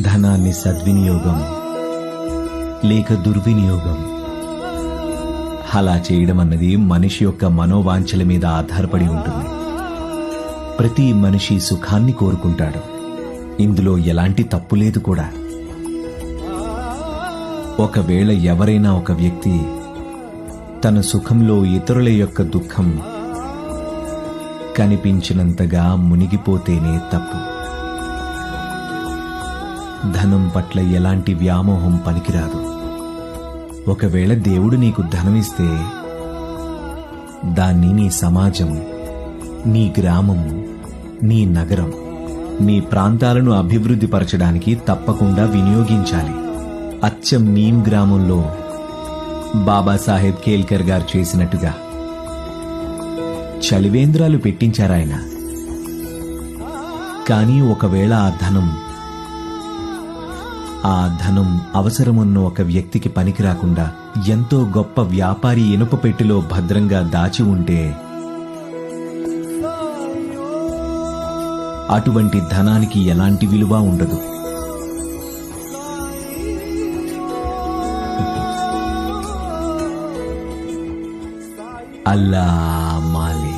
ధనాన్ని సద్వినియోగం లేక దుర్వినియోగం. అలా చేయడం అన్నది మనిషి యొక్క మనోవాంఛల మీద ఆధారపడి ఉంటుంది. ప్రతి మనిషి సుఖాన్ని కోరుకుంటాడు. ఇందులో ఎలాంటి తప్పు లేదు కూడా. ఒకవేళ ఎవరైనా ఒక వ్యక్తి తన సుఖంలో ఇతరుల యొక్క దుఃఖం కనిపించినంతగా మునిగిపోతేనే తప్పు. ధనం పట్ల ఎలాంటి వ్యామోహం పనికిరాదు. ఒకవేళ దేవుడు నీకు ధనమిస్తే దాన్ని నీ సమాజం నీ గ్రామం నీ నగరం నీ ప్రాంతాలను అభివృద్ధి పరచడానికి తప్పకుండా వినియోగించాలి. అచ్చం నీమ్ గ్రామంలో బాబాసాహెబ్ కేల్కర్ గారు చేసినట్టుగా. చలివేంద్రాలు పెట్టించారాయన. కానీ ఒకవేళ ఆ ధనం ఆ ధనం అవసరమున్న ఒక వ్యక్తికి పనికిరాకుండా ఎంతో గొప్ప వ్యాపారి ఇనుప పెట్టెలో భద్రంగా దాచి ఉంటే అటువంటి ధనానికి ఎలాంటి విలువ ఉండదు. అల్లా మాలి